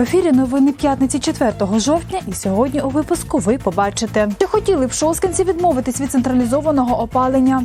В ефірі новини п'ятниці 4 жовтня, і сьогодні у випуску ви побачите, чи хотіли б шоскинці відмовитись від централізованого опалення.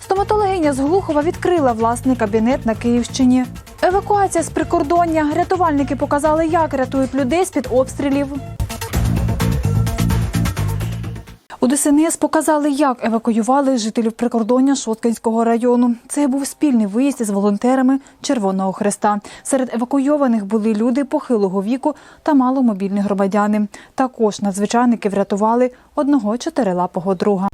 Стоматологиня з Глухова відкрила власний кабінет на Київщині. Евакуація з прикордоння. Рятувальники показали, як рятують людей з під обстрілів. У ДСНС показали, як евакуювали жителів прикордоння Шоткинського району. Це був спільний виїзд із волонтерами Червоного Хреста. Серед евакуйованих були люди похилого віку та маломобільні громадяни. Також надзвичайники врятували одного чотирилапого друга.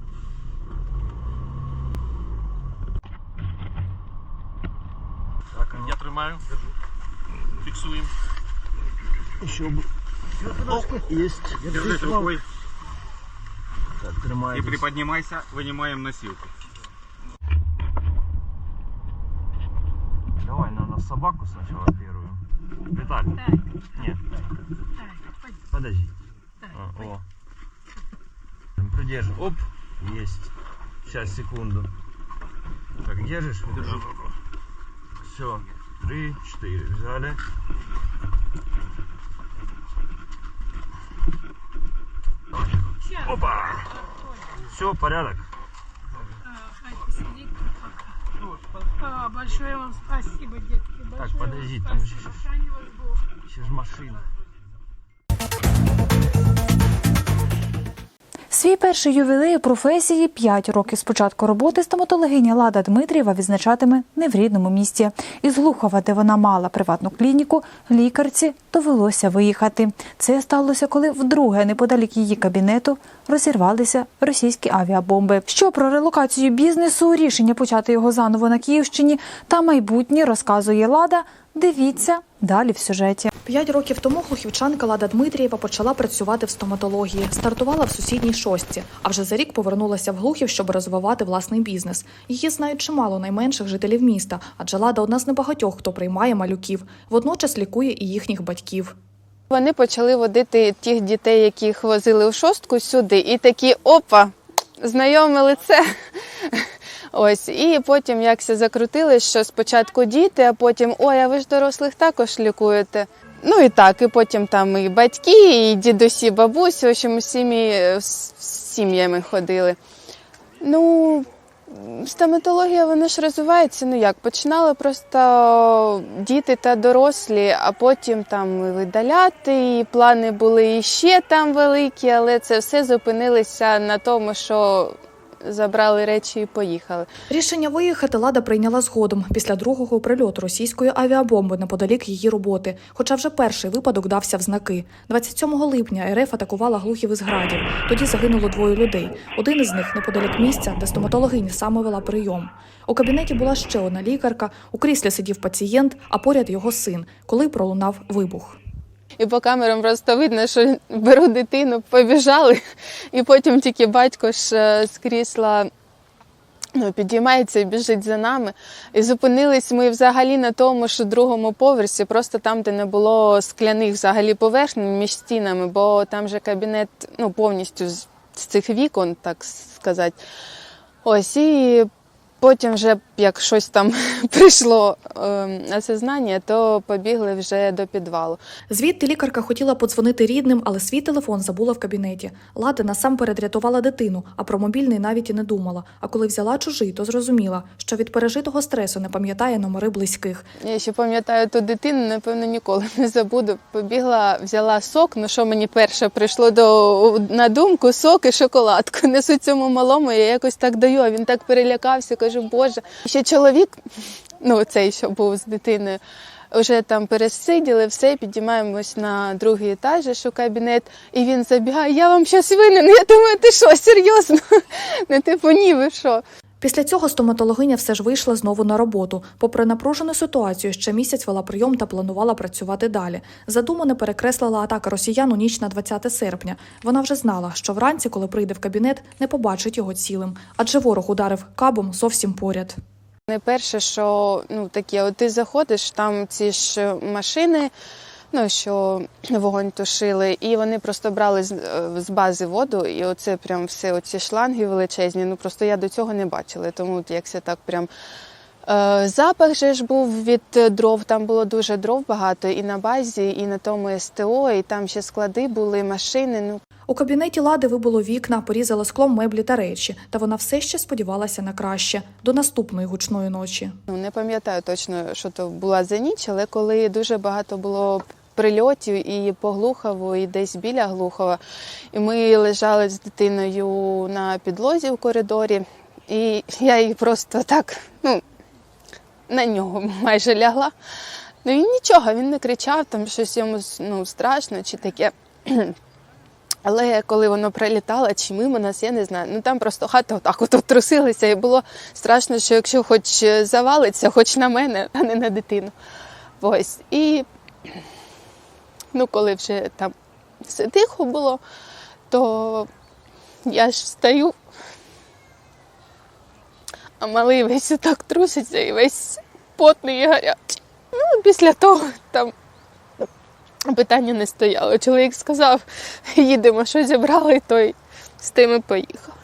Так, я тримаю. Фіксуємо. Еще бы. Есть. Так, и приподнимайся, вынимаем носилку. Давай, наверное, собаку сначала первую. Виталий. Нет. Подожди. А, о. Придержи. Оп. Есть. Сейчас, секунду. Так, держишь? Держу. Все. Три, четыре. Взяли. Опа! Все, порядок. А, Большое вам спасибо, детки. Большое вам подожди, там Бог. Сейчас ж машина. Свій перший ювілей у професії 5 років з початку роботи стоматологиня Лада Дмитрієва відзначатиме не в рідному місті. Із Глухова, де вона мала приватну клініку, лікарці довелося виїхати. Це сталося, коли вдруге неподалік її кабінету розірвалися російські авіабомби. Що про релокацію бізнесу, рішення почати його заново на Київщині та майбутнє розказує Лада. Дивіться далі в сюжеті. П'ять років тому глухівчанка Лада Дмитрієва почала працювати в стоматології. Стартувала в сусідній шостці, а вже за рік повернулася в Глухів, щоб розвивати власний бізнес. Її знають чимало найменших жителів міста, адже Лада одна з небагатьох, хто приймає малюків. Водночас лікує і їхніх батьків. Вони почали водити тих дітей, яких возили у шостку сюди, і такі опа, знайоме лице. Ось, і потім якся закрутили, що спочатку діти, а потім ой, а ви ж дорослих також лікуєте. Ну і так, і потім там і батьки, і дідусі, бабусі, в общем, всіми е, з сім'ями ходили. Ну, стоматологія вона ж розвивається. Ну як починали просто діти та дорослі, а потім там і видаляти, і плани були і ще там великі, але це все зупинилося на тому, що забрали речі і поїхали. Рішення виїхати Лада прийняла згодом після другого прильоту російської авіабомби неподалік її роботи. Хоча вже перший випадок дався в знаки. 27 липня РФ атакувала глухів із градів. Тоді загинуло двоє людей. Один із них неподалік місця, де стоматологиня саме вела прийом. У кабінеті була ще одна лікарка. У кріслі сидів пацієнт, а поряд його син, коли пролунав вибух. І по камерам просто видно, що беру дитину, побіжали, і потім тільки батько ж е, з крісла. Ну, підіймається і біжить за нами. І зупинились ми взагалі на тому, що другому поверсі, просто там, де не було скляних взагалі поверхень між стінами, бо там же кабінет ну, повністю з цих вікон, так сказати. Ось і потім, вже як щось там прийшло е, осознання, то побігли вже до підвалу. Звідти лікарка хотіла подзвонити рідним, але свій телефон забула в кабінеті. Лада насамперед рятувала дитину, а про мобільний навіть і не думала. А коли взяла чужий, то зрозуміла, що від пережитого стресу не пам'ятає номери близьких. Я ще пам'ятаю ту дитину, напевно, ніколи не забуду. Побігла, взяла сок. Ну що мені перше прийшло до на думку сок і шоколадку. Несу цьому малому, я якось так даю. А він так перелякався, кажу, Боже. Ще чоловік, ну цей, що був з дитиною. Вже там пересиділи, все, підіймаємось на другий етаж, що кабінет, і він забігає, я вам щас винен. Я думаю, ти що, серйозно? Не типу, ні, ви що? Після цього стоматологиня все ж вийшла знову на роботу. Попри напружену ситуацію, ще місяць вела прийом та планувала працювати далі. Задумане перекреслила атака росіян у ніч на 20 серпня. Вона вже знала, що вранці, коли прийде в кабінет, не побачить його цілим, адже ворог ударив кабом зовсім поряд. Найперше, що ну таке, от ти заходиш, там ці ж машини, ну що вогонь тушили, і вони просто брали з, е, з бази воду, і оце прям все, оці шланги величезні. Ну просто я до цього не бачила. Тому як це так прям Запах же ж був від е, дров, там було дуже дров багато і на базі, і на тому СТО, і там ще склади були, машини. Ну, У кабінеті лади вибило вікна, порізало склом меблі та речі, та вона все ще сподівалася на краще до наступної гучної ночі. ну не пам'ятаю точно, що то була за ніч, але коли дуже багато було прильотів і по Глухову, і десь біля Глухова, і ми лежали з дитиною на підлозі в коридорі, і я її просто так, ну, на нього майже лягла. Ну він нічого, він не кричав, там щось йому ну, страшно чи таке. Але коли воно прилітало чи мимо нас, я не знаю. Ну там просто хата отак от трусилася, і було страшно, що якщо хоч завалиться, хоч на мене, а не на дитину. Ось. І ну, коли вже там все тихо було, то я ж встаю, а малий весь так труситься і весь потний і гарячий. Ну, після того там питання не стояло. Чоловік сказав, їдемо, що зібрали, той з тими поїхав.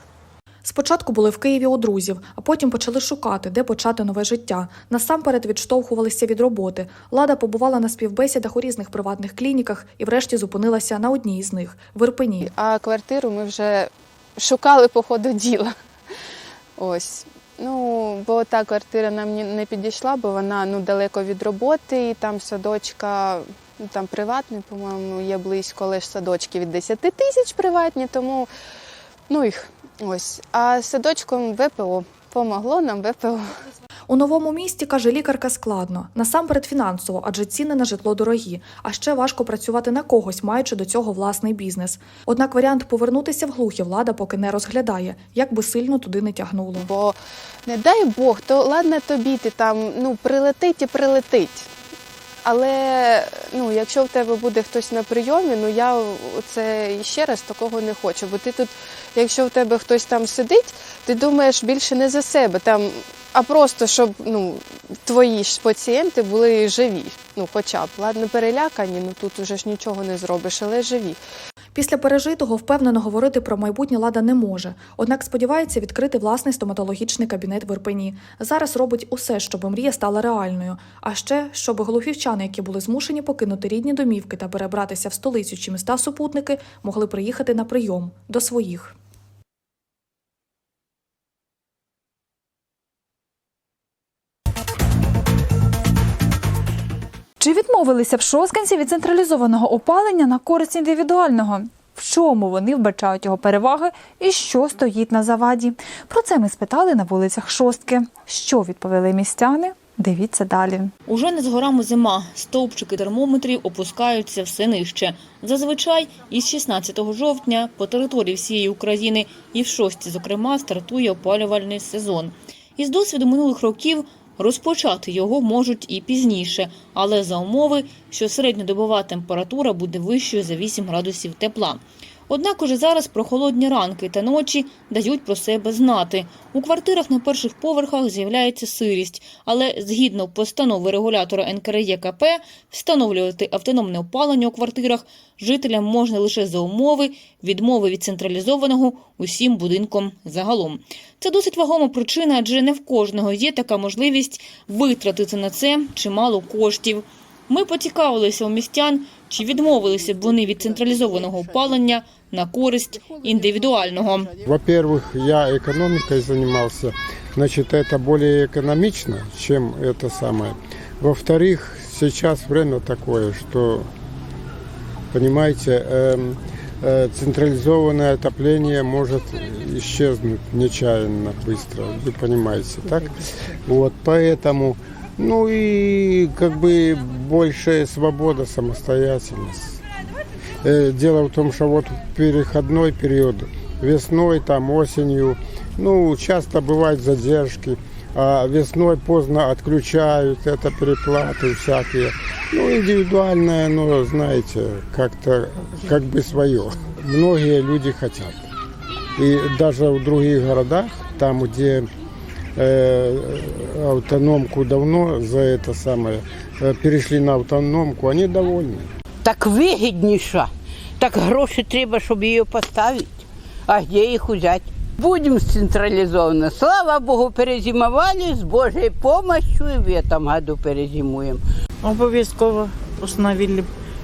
Спочатку були в Києві у друзів, а потім почали шукати, де почати нове життя. Насамперед відштовхувалися від роботи. Лада побувала на співбесідах у різних приватних клініках і врешті зупинилася на одній із них в Ірпені. А квартиру ми вже шукали по ходу діла. Ось. Ну, бо та квартира нам не підійшла, бо вона ну, далеко від роботи, і там садочка, ну там приватний, по-моєму, є близько, ж садочки від 10 тисяч приватні, тому ну їх ось. А садочком ВПО помогло нам ВПО. У новому місті, каже лікарка, складно. Насамперед фінансово, адже ціни на житло дорогі, а ще важко працювати на когось, маючи до цього власний бізнес. Однак варіант повернутися в глухі влада поки не розглядає, як би сильно туди не тягнуло. Бо не дай Бог, то ладно тобі ти там ну прилетить і прилетить. Але ну, якщо в тебе буде хтось на прийомі, ну я це ще раз такого не хочу. Бо ти тут, якщо в тебе хтось там сидить, ти думаєш більше не за себе, там, а просто щоб ну, твої ж пацієнти були живі. Ну, хоча б ладно, перелякані, ну тут уже ж нічого не зробиш, але живі. Після пережитого впевнено говорити про майбутнє лада не може. Однак сподівається відкрити власний стоматологічний кабінет в Ірпені. Зараз робить усе, щоб мрія стала реальною. А ще щоб голуфівчани, які були змушені покинути рідні домівки та перебратися в столицю чи міста супутники, могли приїхати на прийом до своїх. Чи відмовилися в Шосканці від централізованого опалення на користь індивідуального? В чому вони вбачають його переваги і що стоїть на заваді? Про це ми спитали на вулицях Шостки. Що відповіли містяни? Дивіться далі. Уже не з горами зима. Стовпчики термометрів опускаються все нижче. Зазвичай із 16 жовтня по території всієї України і в шості, зокрема, стартує опалювальний сезон. Із досвіду минулих років розпочати його можуть і пізніше, але за умови, що середньодобова температура буде вищою за 8 градусів тепла. Однак уже зараз прохолодні ранки та ночі дають про себе знати. У квартирах на перших поверхах з'являється сирість, але згідно постанови регулятора НКРЄКП встановлювати автономне опалення у квартирах жителям можна лише за умови відмови від централізованого усім будинком загалом. Це досить вагома причина, адже не в кожного є така можливість витратити на це чимало коштів. Ми поцікавилися у містян, чи відмовилися б вони від централізованого опалення на користь індивідуального. Во-первых, я экономикой занимался, значит, это более экономично, чем это самое. Во-вторых, сейчас время такое, что, понимаете, эм, э, централизованное отопление может исчезнуть нечаянно быстро, вы понимаете, так? Вот, поэтому, ну и как бы большая свобода, самостоятельность. Э, Дело в том, что вот в переходной период, весной, там, осенью, ну, часто бывают задержки, а весной поздно отключают, это переплаты всякие. Ну, индивидуальное, ну, знаете, как-то, как бы свое. Многие люди хотят. И даже в других городах, там, где э, автономку давно за это самое э, перешли на автономку, они довольны. Так вигідніша. Так гроші треба, щоб її поставити. А де їх взяти? Будем централизованно. Слава Богу, перезимовали с Божьей помощью и в этом году перезимуем. Обов'язково установили.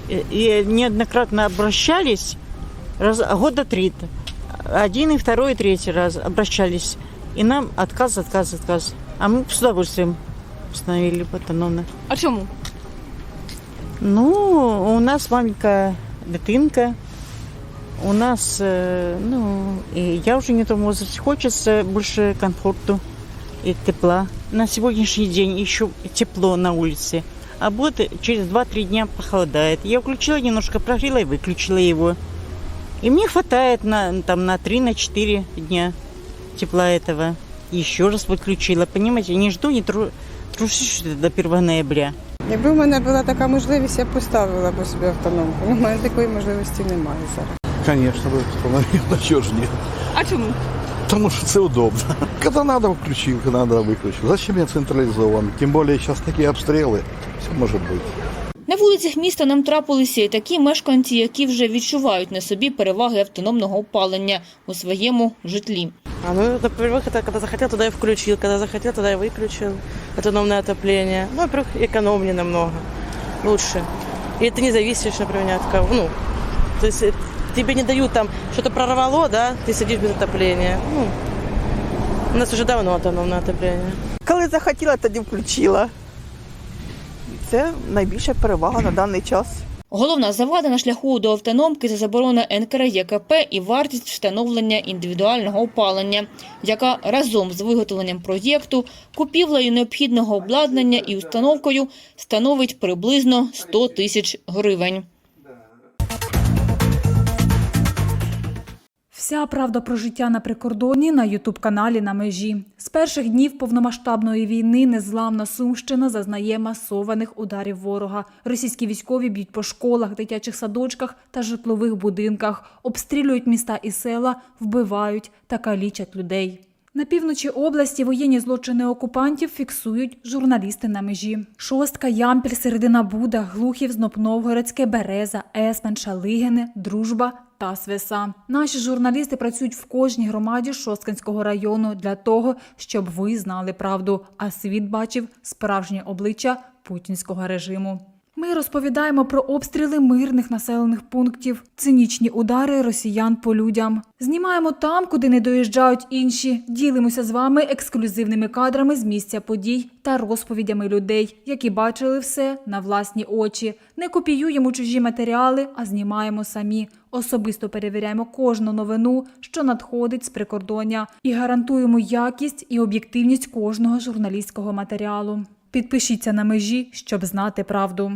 И- И неоднократно обращались, раз, года три. Один, и второй, и третий раз обращались. И нам отказ, отказ, отказ. А мы с удовольствием установили автономно. А чому? Ну, у нас маленькая дитинка. У нас, э, ну, и я уже не в том возрасте. Хочется больше комфорту и тепла. На сегодняшний день еще тепло на улице. А вот через 2-3 дня похолодает. Я включила немножко, прогрела и выключила его. И мне хватает на, там, на 3-4 дня тепла этого. Еще раз выключила. Понимаете, не жду, не тру, трушусь до 1 ноября. Якби в мене була така можливість, я б поставила б собі автономку. Ну, в мене такої можливості немає зараз. Конечно, бы установил, чего ж нет. А чому? Потому что это удобно. Когда надо, включил, когда надо, выключил. Зачем я централизован? Тем более сейчас такие обстрелы. Все может быть. На вулицях міста нам трапилися і такі мешканці, які вже відчувають на собі переваги автономного опалення у своєму житлі. А ну, во-первых, это когда захотел, туда и включил, когда захотел, туда и выключил автономное отопление. Ну, во-первых, экономнее намного, лучше. И это не зависишь, например, ни от кого. Ну, то есть э, тебе не дают там, что-то прорвало, да, ты сидишь без отопления. Ну, у нас уже давно автономное отопление. Коли захотіла, тоді включила. Це найбільша перевага на даний час. Головна завада на шляху до автономки – це заборона НКРЄКП і вартість встановлення індивідуального опалення, яка разом з виготовленням проєкту, купівлею необхідного обладнання і установкою становить приблизно 100 тисяч гривень. Вся правда про життя на прикордоні на Ютуб-каналі на межі. З перших днів повномасштабної війни незламна Сумщина зазнає масованих ударів ворога. Російські військові б'ють по школах, дитячих садочках та житлових будинках, обстрілюють міста і села, вбивають та калічать людей. На півночі області воєнні злочини окупантів фіксують журналісти на межі. Шостка, Ямпіль, Середина Буда, Глухів, Знопновгородське, Береза, Есмен, Шалигине, Дружба та Свеса. Наші журналісти працюють в кожній громаді Шосткинського району для того, щоб ви знали правду, а світ бачив справжнє обличчя путінського режиму. Ми розповідаємо про обстріли мирних населених пунктів, цинічні удари росіян по людям. Знімаємо там, куди не доїжджають інші. Ділимося з вами ексклюзивними кадрами з місця подій та розповідями людей, які бачили все на власні очі. Не копіюємо чужі матеріали, а знімаємо самі. Особисто перевіряємо кожну новину, що надходить з прикордоння, і гарантуємо якість і об'єктивність кожного журналістського матеріалу. Підпишіться на межі, щоб знати правду.